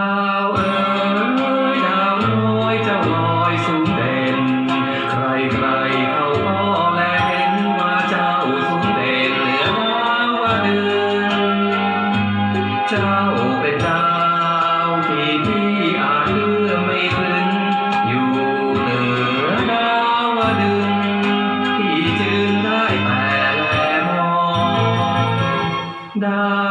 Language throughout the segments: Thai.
าวเอ๋ยดาวน้อยจ้ลอยสูงเด่น ใครใครเขาก็แลเห็นว่าเจ้าสูงเด่นเหนือดาวเดือนเจ้าเป็นดาวที่พี่อาจเลือไม่ถึงอยู่เหนือดาวดึงพี่จึได้แต่แมอง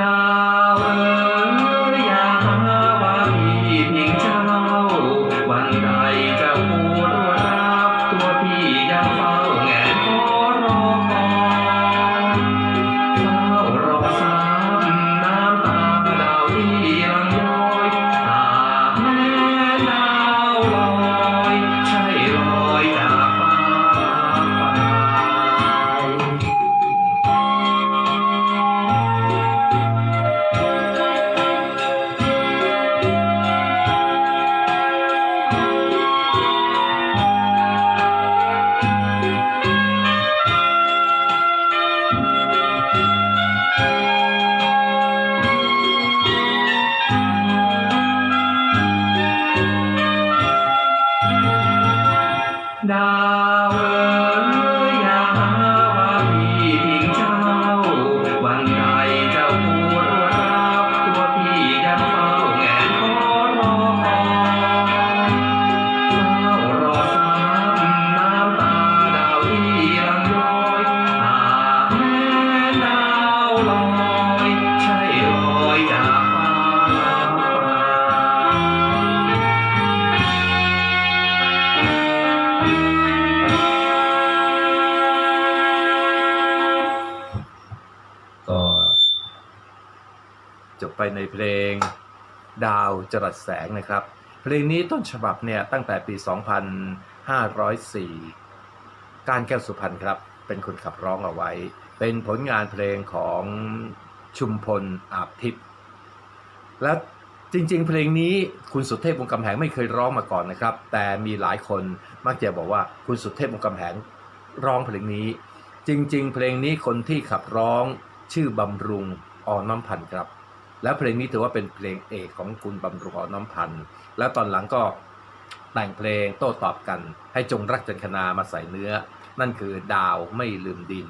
ไปในเพลงดาวจรัสแสงนะครับ เพลงนี้ต้นฉบับเนี่ยตั้งแต่ปี 2504 การแก้วสุพรรณครับ เป็นคนขับร้องเอาไว้ เป็นผลงานเพลงของชุมพลอาบทิพย์และจริงๆ เพลงนี้คุณสุเทพวงกำแหงไม่เคยร้องมาก่อนนะครับ แต่มีหลายคนมักจะบอกว่าคุณสุเทพวงกำแหงร้องเพลงนี้ จริง ๆ เพลงนี้คนที่ขับร้องชื่อบำรุงออน้ำพันธ์ครับ แล้วเพลงนี้ถือว่าเป็นเพลงเอกของคุณบำรุงออน้อมพันธ์แล้วตอนหลังก็แต่งเพลงโต้ตอบกัน ให้จงรักจันคนามาใส่เนื้อ นั่นคือดาวไม่ลืมดิน